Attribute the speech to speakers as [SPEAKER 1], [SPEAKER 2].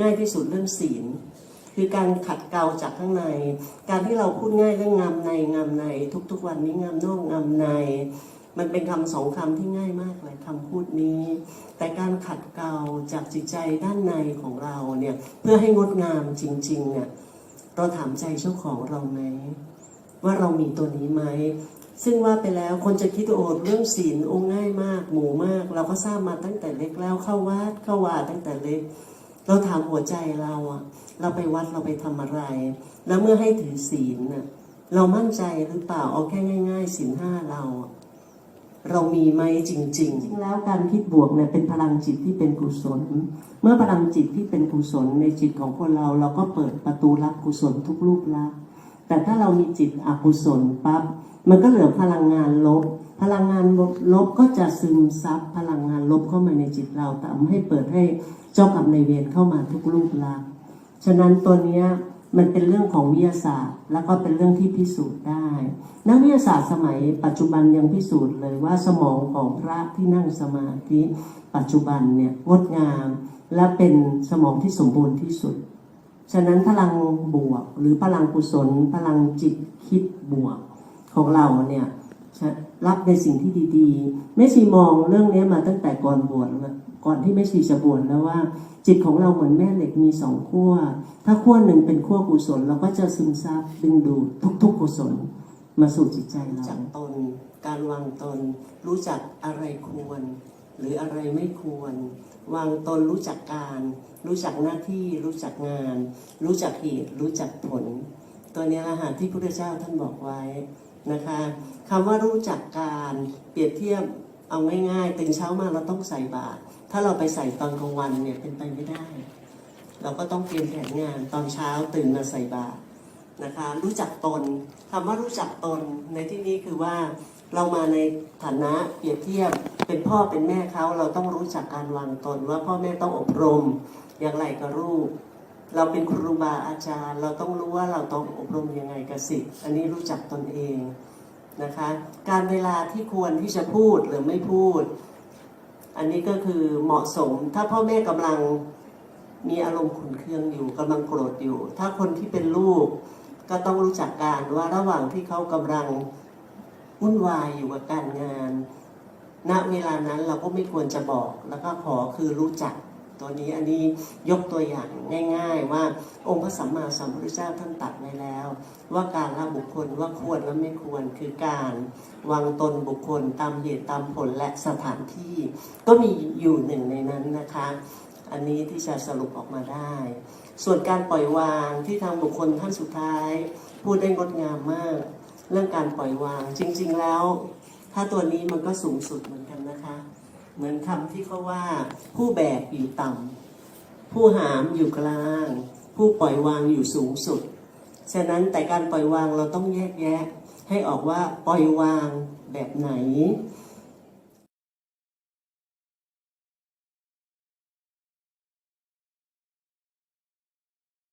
[SPEAKER 1] ง่ายที่สุดเรื่องศีล คือการขัดเกลาจากข้างใน การที่เราพูดง่ายเรื่องงามในงามใน ทุกๆวันนี้งามนอกงามใน มันเป็นคำสองคำที่ง่ายมากเลยคำพูดนี้ แต่การขัดเกลาจากจิตใจด้านในของเราเนี่ยเพื่อให้งดงามจริงๆเนี่ยเราถามใจเจ้าของเราไหมว่าเรามีตัวนี้ไหมซึ่งว่าไปแล้วคนจะคิดโอ้เรื่องศีลอ้ง่ายมาก หมู่มาก เราก็ทราบมาตั้งแต่เล็กแล้วเข้าวัดเข้าวาตั้งแต่เล็ก เราถามหัวใจเราอะเราไปวัดเราไปทำอะไร แล้วเมื่อให้ถือศีลน่ะเรามั่นใจหรือเปล่าเอาแค่ง่ายๆศีลห้าเรา เรามีไหมจริงๆจริงแล้วการคิดบวกเนี่ยเป็นพลังจิตที่เป็นกุศล เมื่อพลังจิตที่เป็นกุศลในจิตของคนเรา เราก็เปิดประตูรับกุศลทุกรูปลักษณ์ แต่ถ้าเรามีจิตอกุศลปั๊บมันก็เหลือพลังงานลบ พลังงานลบก็จะซึมซับพลังงานลบเข้ามาในจิตเราทำให้เปิดให้เจ้ากรรมนายเวรเข้ามาทุกรูปลักษณ์ฉะนั้นตัวนี้มันเป็นเรื่องของวิทยาศาสตร์ แล้วก็เป็นเรื่องที่พิสูจน์ได้ นักวิทยาศาสตร์สมัยปัจจุบันยังพิสูจน์เลยว่าสมองของพระที่นั่งสมาธิปัจจุบันเนี่ยงดงาม และเป็นสมองที่สมบูรณ์ที่สุด ฉะนั้นพลังบวกหรือพลังกุศล พลังจิตคิดบวกของเราเนี่ยจะรับในสิ่งที่ดีๆแม่ชีมองเรื่องนี้มาตั้งแต่ก่อนบวชก่อนที่แม่ชีจะบวชแล้วว่า จิตของเราเหมือนแม่เหล็กมีสองขั้ว ถ้าขั้วหนึ่งเป็นขั้วกุศล เราก็จะซึมซับดึงดูดทุกๆกุศลมาสู่จิตใจเราจากตน การวางตน รู้จักอะไรควร หรืออะไรไม่ควร วางตนรู้จักการ รู้จักหน้าที่ รู้จักงาน รู้จักเหตุรู้จักผล ตัวนี้อาหารที่พระพุทธเจ้าท่านบอกไว้นะคะคำว่ารู้จักการเปรียบเทียบเอาง่ายๆตื่นเช้ามาเราต้องใส่บาตรถ้าเราไปใส่ตอนกลางวันเนี่ยเป็นไปไม่ได้ เราก็ต้องเตรียมแผนงานตอนเช้าตื่นมาใส่บาตรนะคะรู้จักตนคำว่ารู้จักตนในที่นี้คือว่าเรามาในฐานะเปรียบเทียบ เป็นพ่อเป็นแม่เขาเราต้องรู้จักการวางตน ว่าพ่อแม่ต้องอบรมอย่างไรกับลูกเราเป็นครูบาอาจารย์ เราต้องรู้ว่าเราต้องอบรมยังไงกับสิทธิ์อันนี้รู้จักตนเองนะคะ การเวลาที่ควรที่จะพูดหรือไม่พูด อันนี้ก็คือเหมาะสม ถ้าพ่อแม่กำลังมีอารมณ์ขุนเคืองอยู่กำลังโกรธอยู่ ถ้าคนที่เป็นลูกก็ต้องรู้จักการว่าระหว่างที่เขากำลังวุ่นวายอยู่กับการงาน ณเวลานั้นเราก็ไม่ควรจะบอกแล้วก็ขอคือรู้จักตัวนี้อันนี้ยกตัวอย่างง่าย ๆ ว่าองค์พระสัมมาสัมพุทธเจ้าท่านตรัดไว้แล้ว ว่าการละบุคคลว่าควรและไม่ควรคือการวางตนบุคคลตามเหตุตามผลและสถานที่ ก็มีอยู่หนึ่งในนั้นนะคะ อันนี้ที่จะสรุปออกมาได้ ส่วนการปล่อยวางที่ทางบุคคลท่านสุดท้าย พูดได้งดงามมาก เรื่องการปล่อยวางจริง ๆแล้ว ถ้าตัวนี้มันก็สูงสุดเหมือนกันนะคะ เหมือนคำที่เขาว่า ผู้แบกอยู่ต่ำผู้หามอยู่กลาง ผู้ปล่อยวางอยู่สูงสุด ฉะนั้นแต่การปล่อยวางเราต้องแยกแยะ ให้ออกว่าปล่อยวางแบบไหน